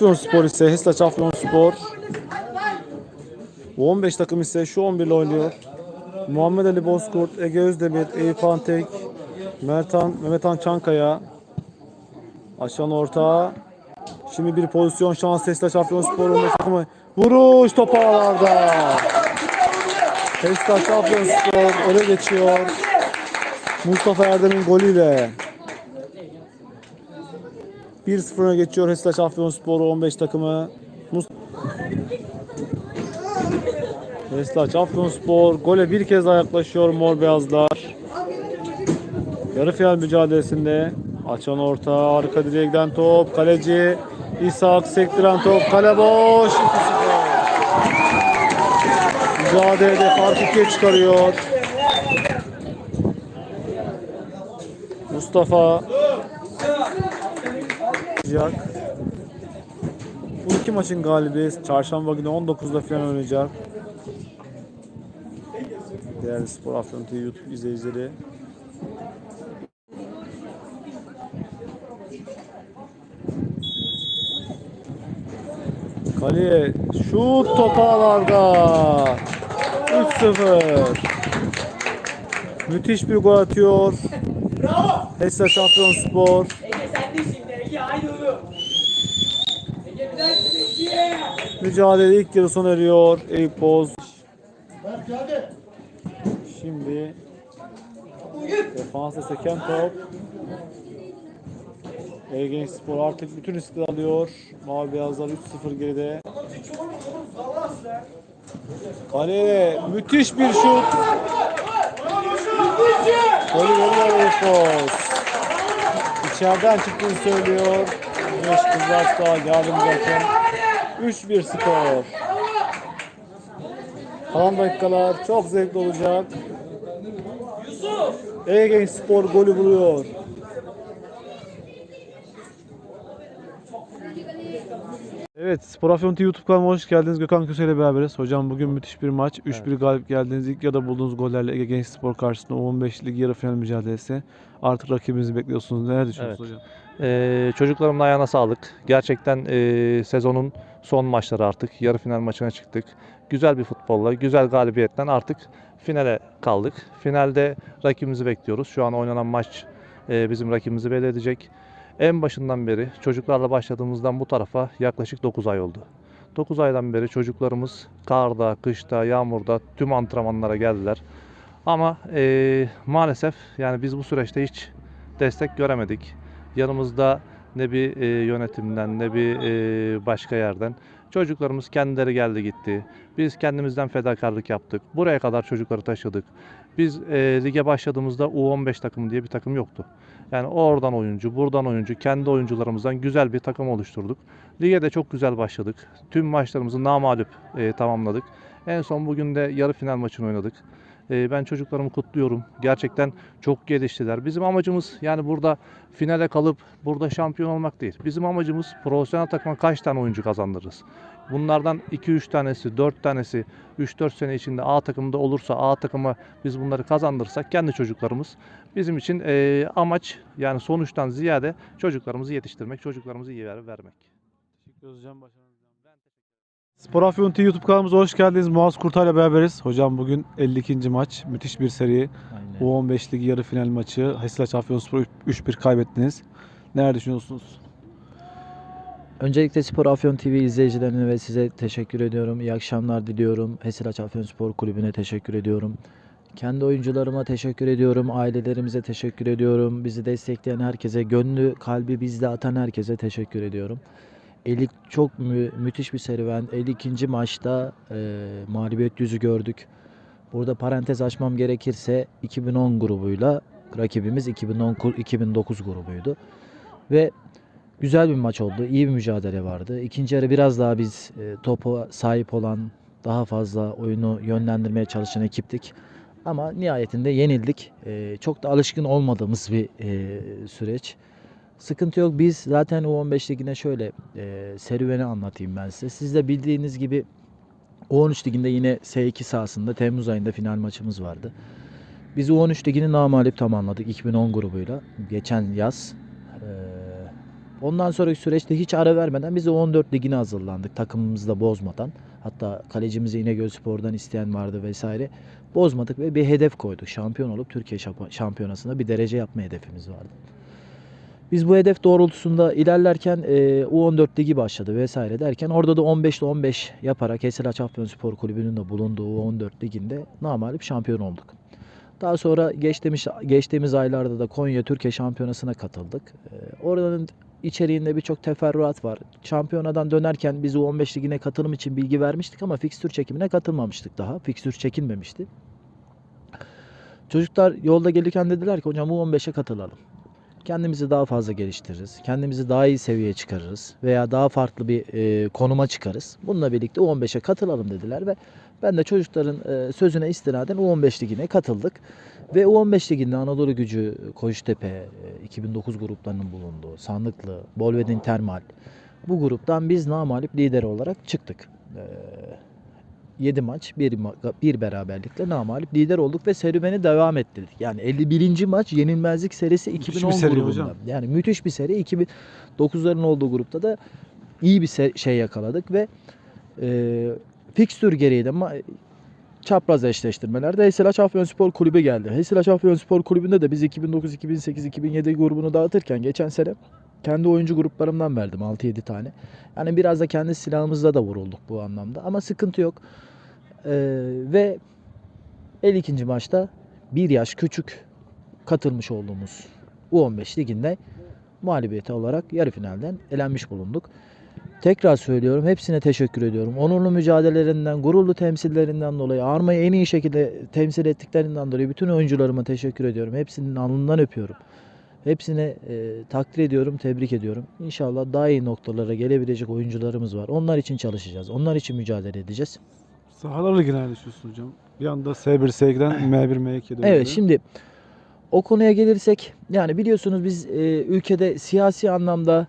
Afyonspor ise Heslaç Afyonspor. Bu 15 takım ise şu 11 ile oynuyor. Muhammed Ali Bozkurt, Ege Özdemir, Eyüp Antek, Mertan, Mehmetan Çankaya. Aşan orta. Şimdi bir pozisyon şans Heslaç Afyonspor 15 takımı. Vuruş top ağlarda. Heslaç Afyonspor öne geçiyor. Mustafa Erdem'in golüyle. 1-0 öne geçiyor Heslaç Afyonspor 15 takımı. Heslaç Afyonspor gole bir kez daha yaklaşıyor Mor Beyazlar. Yarı final mücadelesinde açan orta arka direğe giden top kaleci İshak sektiren top kale boş 2-0. Mücadelede fark ikiye çıkarıyor. Mustafa Jack. Bu iki maçın galibi çarşamba günü 19'da final oynayacak. Değerli Spor Afyon TV YouTube izleyicileri. Kaleye şut topağlarda 3-0 Müthiş bir gol atıyor. Bravo. Esra Şampiyonspor Ege sen de şimdi Ege haydi oğlum. Ege bir dakika Ege. Mücadele ilk yarı sona eriyor. Eyüp Boz. Şimdi defansa seken top. Ege Spor artık bütün riskleri alıyor. Mavi Beyazlar 3-0 geride. Kaleye müthiş bir şut. Golü veriyor Eyüp. İçeriden çıktığını söylüyor. Güneş Kızlarsa yardımcı hakem. 3-1 skor. Kalan dakikalar çok zevkli olacak. Yusuf. Ege Spor golü buluyor. Evet, Spor Afyon TV YouTube kanalıma hoş geldiniz. Gökhan Köse ile beraberiz. Hocam bugün müthiş bir maç. 3-1 galip geldiniz. İlk ya da bulduğunuz gollerle Ege Genç Spor karşısında 15 lig yarı final mücadelesi. Artık rakibinizi bekliyorsunuz. Neler düşünüyorsunuz hocam? Ee, çocuklarımın ayağına sağlık. Gerçekten ee, sezonun son maçları artık. Yarı final maçına çıktık. Güzel bir futbolla, güzel galibiyetten artık finale kaldık. Finalde rakibimizi bekliyoruz. Şu an oynanan maç ee, bizim rakibimizi belli edecek. En başından beri çocuklarla başladığımızdan bu tarafa yaklaşık 9 ay oldu. 9 aydan beri çocuklarımız karda, kışta, yağmurda tüm antrenmanlara geldiler. Ama ee, maalesef yani biz bu süreçte hiç destek göremedik. Yanımızda ne bir e, yönetimden ne bir e, başka yerden çocuklarımız kendileri geldi gitti. Biz kendimizden fedakarlık yaptık. Buraya kadar çocukları taşıdık. Biz e, lige başladığımızda U15 takımı diye bir takım yoktu. Yani oradan oyuncu, buradan oyuncu, kendi oyuncularımızdan güzel bir takım oluşturduk. Lige de çok güzel başladık. Tüm maçlarımızı namağlup e, tamamladık. En son bugün de yarı final maçını oynadık. E, ben çocuklarımı kutluyorum. Gerçekten çok geliştiler. Bizim amacımız yani burada finale kalıp burada şampiyon olmak değil. Bizim amacımız profesyonel takıma kaç tane oyuncu kazandırırız. Bunlardan 2-3 tanesi, 4 tanesi 3-4 sene içinde A takımda olursa A takıma biz bunları kazandırırsak kendi çocuklarımız bizim için e, amaç yani sonuçtan ziyade çocuklarımızı yetiştirmek, çocuklarımızı iyi ver- vermek. Teşekkür hocam. Spor Afyon TV YouTube kanalımıza hoş geldiniz. Muaz Kurtay'la beraberiz. Hocam bugün 52. maç. Müthiş bir seri. U15 Ligi yarı final maçı. Heslaç Afyonspor 3-1 kaybettiniz. Neler düşünüyorsunuz? Öncelikle Spor Afyon TV izleyicilerine ve size teşekkür ediyorum. İyi akşamlar diliyorum. Hesilaç Afyon Spor Kulübü'ne teşekkür ediyorum. Kendi oyuncularıma teşekkür ediyorum. Ailelerimize teşekkür ediyorum. Bizi destekleyen herkese, gönlü, kalbi bizde atan herkese teşekkür ediyorum. 50 çok mü- müthiş bir serüven. 52. maçta e, mağlubiyet yüzü gördük. Burada parantez açmam gerekirse 2010 grubuyla rakibimiz 2010 ku- 2009 grubuydu. Ve Güzel bir maç oldu. iyi bir mücadele vardı. İkinci yarı biraz daha biz e, topa sahip olan, daha fazla oyunu yönlendirmeye çalışan ekiptik. Ama nihayetinde yenildik. E, çok da alışkın olmadığımız bir e, süreç. Sıkıntı yok. Biz zaten U15 ligine şöyle e, serüveni anlatayım ben size. Siz de bildiğiniz gibi U13 liginde yine S2 sahasında Temmuz ayında final maçımız vardı. Biz U13 ligini namalip tamamladık 2010 grubuyla. Geçen yaz. E, Ondan sonraki süreçte hiç ara vermeden biz de 14 ligine hazırlandık takımımızı da bozmadan. Hatta kalecimizi İnegöl Spor'dan isteyen vardı vesaire. Bozmadık ve bir hedef koyduk. Şampiyon olup Türkiye şamp- şampiyonasında bir derece yapma hedefimiz vardı. Biz bu hedef doğrultusunda ilerlerken e, U14 ligi başladı vesaire derken orada da 15 ile 15 yaparak Eselaç Afyonspor Kulübü'nün de bulunduğu U14 liginde namalip şampiyon olduk. Daha sonra geçtiğimiz, geçtiğimiz aylarda da Konya Türkiye Şampiyonası'na katıldık. E, oranın içeriğinde birçok teferruat var. Şampiyonadan dönerken biz U15 ligine katılım için bilgi vermiştik ama fikstür çekimine katılmamıştık daha. Fikstür çekilmemişti. Çocuklar yolda gelirken dediler ki hocam U15'e katılalım kendimizi daha fazla geliştiririz. Kendimizi daha iyi seviyeye çıkarırız veya daha farklı bir e, konuma çıkarız. Bununla birlikte U15'e katılalım dediler ve ben de çocukların e, sözüne istinaden U15 ligine katıldık. Ve U15 liginde Anadolu Gücü, Koçtepe, e, 2009 gruplarının bulunduğu, Sandıklı, Bolvedin Termal bu gruptan biz namalip lider olarak çıktık. E, 7 maç, bir, bir beraberlikle namalip lider olduk ve serüveni devam ettirdik. Yani 51. maç yenilmezlik serisi Müthiş 2010 bir seri grubunda. hocam. Yani müthiş bir seri. 2009'ların olduğu grupta da iyi bir şey yakaladık ve e, fikstür gereği de çapraz eşleştirmelerde Heselaç Afyonspor Kulübü geldi. Heselaç Afyonspor Kulübü'nde de biz 2009, 2008, 2007 grubunu dağıtırken geçen sene kendi oyuncu gruplarımdan verdim 6-7 tane. Yani biraz da kendi silahımızla da vurulduk bu anlamda ama sıkıntı yok. Ee, ve 52. maçta bir yaş küçük katılmış olduğumuz U15 liginde mağlubiyeti olarak yarı finalden elenmiş bulunduk. Tekrar söylüyorum hepsine teşekkür ediyorum. Onurlu mücadelelerinden, gururlu temsillerinden dolayı, Arma'yı en iyi şekilde temsil ettiklerinden dolayı bütün oyuncularıma teşekkür ediyorum. Hepsinin alnından öpüyorum. Hepsine e, takdir ediyorum, tebrik ediyorum. İnşallah daha iyi noktalara gelebilecek oyuncularımız var. Onlar için çalışacağız. Onlar için mücadele edeceğiz. Sahalar Ligi'ne ne düşünüyorsun hocam? Bir anda S1 S2'den M1 M2'ye dönüyor. Evet şimdi o konuya gelirsek yani biliyorsunuz biz e, ülkede siyasi anlamda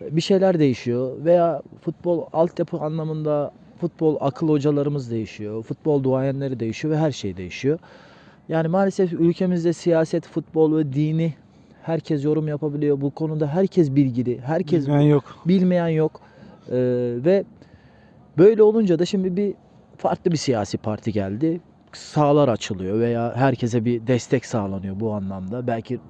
bir şeyler değişiyor veya futbol altyapı anlamında futbol akıl hocalarımız değişiyor, futbol duayenleri değişiyor ve her şey değişiyor. Yani maalesef ülkemizde siyaset, futbol ve dini herkes yorum yapabiliyor. Bu konuda herkes bilgili, herkes Bilmeyen yok. bilmeyen yok. Ee, ve böyle olunca da şimdi bir farklı bir siyasi parti geldi. Sağlar açılıyor veya herkese bir destek sağlanıyor bu anlamda. Belki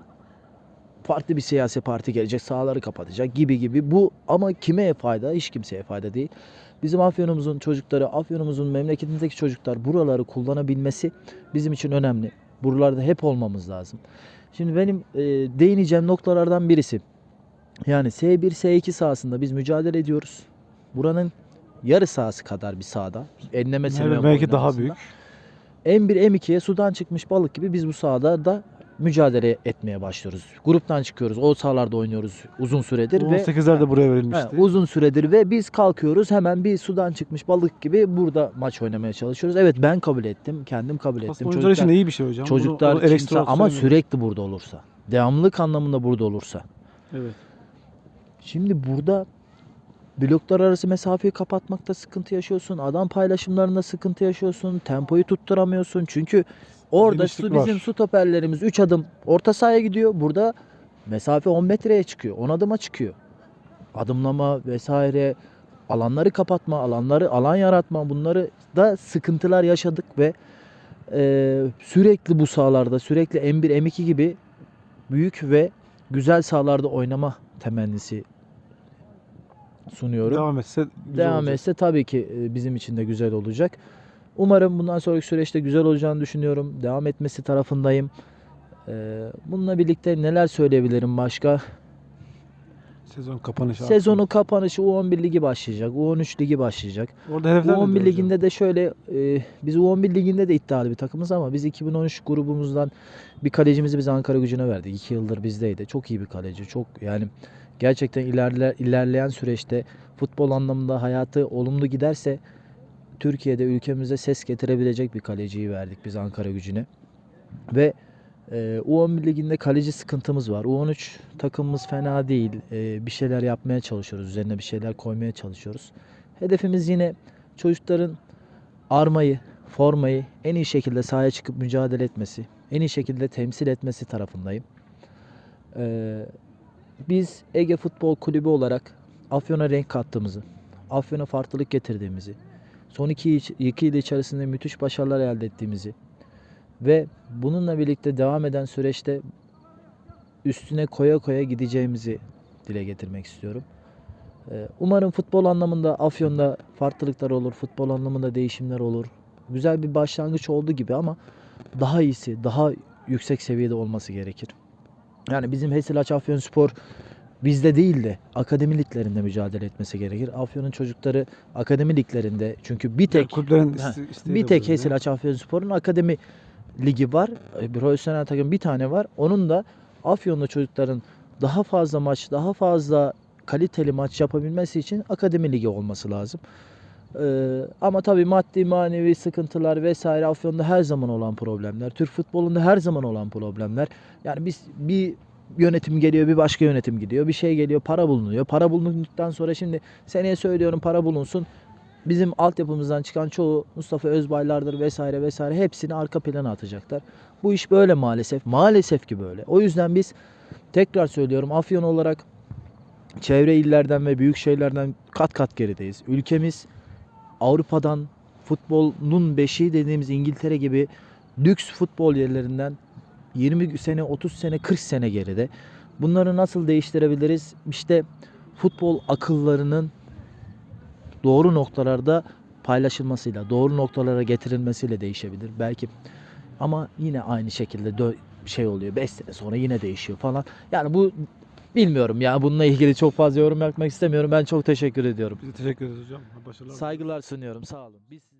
farklı bir siyasi parti gelecek, sağları kapatacak gibi gibi. Bu ama kime fayda? Hiç kimseye fayda değil. Bizim Afyon'umuzun çocukları, Afyon'umuzun memleketindeki çocuklar buraları kullanabilmesi bizim için önemli. Buralarda hep olmamız lazım. Şimdi benim e, değineceğim noktalardan birisi. Yani S1, S2 sahasında biz mücadele ediyoruz. Buranın yarı sahası kadar bir sahada. Enlemesi Evet, ve belki daha büyük. M1, M2'ye sudan çıkmış balık gibi biz bu sahada da mücadele etmeye başlıyoruz. Gruptan çıkıyoruz. O sahalarda oynuyoruz uzun süredir ve 18'ler de buraya He, verilmişti. uzun süredir ve biz kalkıyoruz hemen bir sudan çıkmış balık gibi burada maç oynamaya çalışıyoruz. Evet ben kabul ettim. Kendim kabul ettim. Aslında oyuncular için de iyi bir şey hocam. Bunu- çocuklar onu kimse ama söylemiyorum. sürekli burada olursa. Devamlılık anlamında burada olursa. Evet. Şimdi burada bloklar arası mesafeyi kapatmakta sıkıntı yaşıyorsun. Adam paylaşımlarında sıkıntı yaşıyorsun. Tempoyu tutturamıyorsun. Çünkü orada Genişlik su, bizim var. stoperlerimiz 3 adım orta sahaya gidiyor. Burada mesafe 10 metreye çıkıyor. 10 adıma çıkıyor. Adımlama vesaire alanları kapatma, alanları alan yaratma bunları da sıkıntılar yaşadık ve e, sürekli bu sahalarda sürekli M1 M2 gibi büyük ve güzel sahalarda oynama temennisi sunuyorum. Devam etse güzel Devam olacak. etse tabii ki e, bizim için de güzel olacak. Umarım bundan sonraki süreçte güzel olacağını düşünüyorum. Devam etmesi tarafındayım. Ee, Bununla birlikte neler söyleyebilirim başka? Sezon kapanışı. Sezonun kapanışı U11 ligi başlayacak. U13 ligi başlayacak. Orada hedefler nedir U11 hocam? liginde de şöyle e, biz U11 liginde de iddialı bir takımız ama biz 2013 grubumuzdan bir kalecimizi biz Ankara gücüne verdik. 2 yıldır bizdeydi. Çok iyi bir kaleci. Çok yani gerçekten ilerle, ilerleyen süreçte futbol anlamında hayatı olumlu giderse Türkiye'de ülkemize ses getirebilecek bir kaleciyi verdik biz Ankara gücüne. Ve e, U11 liginde kaleci sıkıntımız var. U13 takımımız fena değil. E, bir şeyler yapmaya çalışıyoruz. Üzerine bir şeyler koymaya çalışıyoruz. Hedefimiz yine çocukların armayı, formayı en iyi şekilde sahaya çıkıp mücadele etmesi, en iyi şekilde temsil etmesi tarafındayım. Ee, biz Ege Futbol Kulübü olarak Afyon'a renk kattığımızı, Afyon'a farklılık getirdiğimizi, son iki, iki yıl içerisinde müthiş başarılar elde ettiğimizi ve bununla birlikte devam eden süreçte üstüne koya koya gideceğimizi dile getirmek istiyorum. Ee, Umarım futbol anlamında Afyon'da farklılıklar olur, futbol anlamında değişimler olur. Güzel bir başlangıç oldu gibi ama daha iyisi, daha yüksek seviyede olması gerekir. Yani bizim Hesilaç Afyonspor bizde değil de akademi liglerinde mücadele etmesi gerekir. Afyon'un çocukları akademi liglerinde çünkü bir tek kulüplerin Ha, iste- bir tek. Hesilaç Afyonspor'un akademi ligi var. E, Profesyonel takım bir tane var. Onun da Afyon'da çocukların daha fazla maç, daha fazla kaliteli maç yapabilmesi için akademi ligi olması lazım. Ee, ama tabii maddi manevi sıkıntılar vesaire Afyon'da her zaman olan problemler. Türk futbolunda her zaman olan problemler. Yani biz bir yönetim geliyor, bir başka yönetim gidiyor. Bir şey geliyor, para bulunuyor. Para bulunduktan sonra şimdi seneye söylüyorum para bulunsun. Bizim altyapımızdan çıkan çoğu Mustafa Özbaylardır vesaire vesaire hepsini arka plana atacaklar. Bu iş böyle maalesef. Maalesef ki böyle. O yüzden biz tekrar söylüyorum Afyon olarak çevre illerden ve büyük şehirlerden kat kat gerideyiz. Ülkemiz Avrupa'dan futbolun beşiği dediğimiz İngiltere gibi lüks futbol yerlerinden 20 sene, 30 sene, 40 sene geride. Bunları nasıl değiştirebiliriz? İşte futbol akıllarının doğru noktalarda paylaşılmasıyla, doğru noktalara getirilmesiyle değişebilir belki. Ama yine aynı şekilde şey oluyor. 5 sene sonra yine değişiyor falan. Yani bu bilmiyorum ya bununla ilgili çok fazla yorum yapmak istemiyorum. Ben çok teşekkür ediyorum. Biz de teşekkür ederiz hocam. Başarılar. Saygılar sunuyorum. Sağ olun. Biz